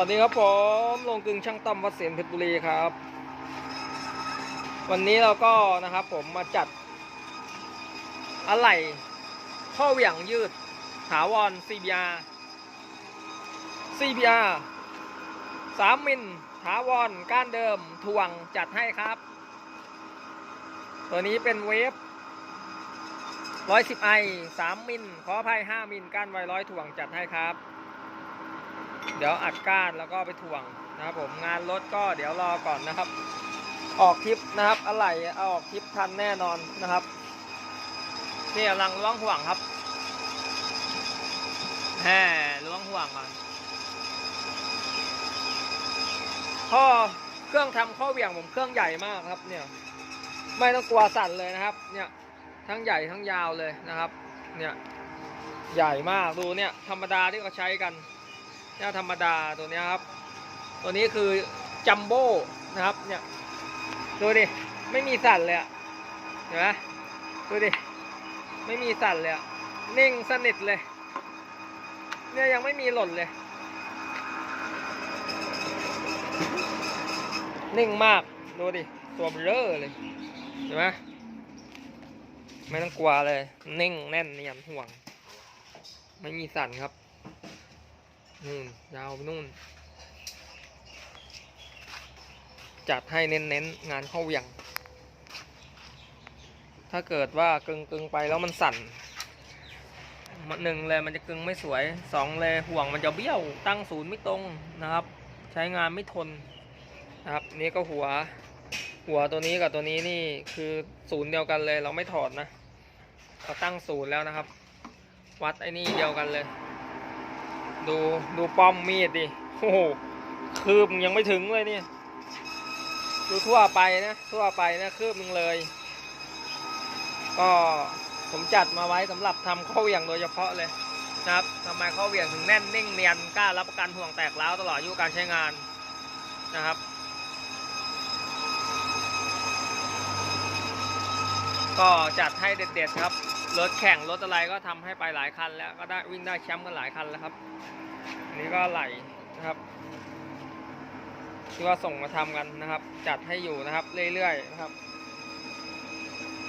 วัสดีครับผมลงกึงช่างตั้มวัดเสียนเพชรบุรีครับ วันนี้เราก็นะครับผมมาจัด อะไหล่ข้อเหวี่ยงยืดถาวร CBR CBR 3มิลถาวรก้านเดิมทวงจัดให้ครับ ตัวนี้เป็นเวฟ110ไอ3มิลขออภัย5มิลก้านไวร้อยถ่วงจัดให้ครับ เดี๋ยวอัดก้านแล้วก็ไปถ่วงนะครับผมงานรถก็เดี๋ยวรอก่อนนะครับ ออกคลิปนะครับอะไรเอาออกคลิปทันแน่นอนนะครับนี่กำลังล้วงห่วงครับแหมล้วงห่วงก่อนข้อเครื่องทำข้อเหวี่ยงผมเครื่องใหญ่มากครับ เนี่ย ไม่ต้องกลัวสั่นเลยนะครับ เนี่ยทั้งใหญ่ทั้งยาวเลยนะครับ เนี่ยใหญ่มากดูเนี่ยธรรมดาที่เขาใช้กัน เนี่ยธรรมดาตัวนี้ครับ ตัวนี้คือจัมโบ้นะครับ เนี่ยดูดิไม่มีสั่นเลยอะเห็นไหมดูดิไม่มีสั่นเลยอะนิ่งสนิทเลย เนี่ยยังไม่มีหล่นเลย นิ่งมากดูดิตัวเบลอเลยเห็นไหมไม่ต้องกลัวเลย นิ่งแน่นเนียนห่วง ไม่มีสั่นครับ นู่นยาวไปนู่น จัดให้เน้นๆงานเข้าเหวี่ยงถ้าเกิดว่ากึงกึงๆไปแล้วมันสั่นมันหนึ่งเลยมันจะกึงไม่สวยสองเลยห่วงมันจะเบี้ยวตั้งศูนย์ไม่ตรงนะครับ ใช้งานไม่ทนนะครับนี่ก็หัว หัวตัวนี้กับตัวนี้นี่คือศูนย์เดียวกันเลย เราไม่ถอดนะเราตั้งศูนย์แล้วนะครับ วัดไอ้นี่เดียวกันเลย ดูดูป้อมมีดดิ โอ้โห คืบยังไม่ถึงเลยเนี่ย ดูทั่วไปนะ ทั่วไปนะคืบหนึงเลย ก็ผมจัดมาไว้สำหรับทำข้อเหวี่ยงโดยเฉพาะเลยนะครับทำไมข้อเหวี่ยงถึงแน่นนิ่งเนียนกล้ารับประกันห่วงแตกร้าวตลอดอายุการใช้งานนะครับก็จัดให้เด็ดๆครับ รถแข่งรถอะไรก็ทำให้ไปหลายคันแล้วก็ได้วิ่งได้แชมป์กันหลายคันแล้วครับอันนี้ก็ไหลนะครับที่ว่าส่งมาทำกันนะครับ จัดให้อยู่นะครับ เรื่อยๆนะครับ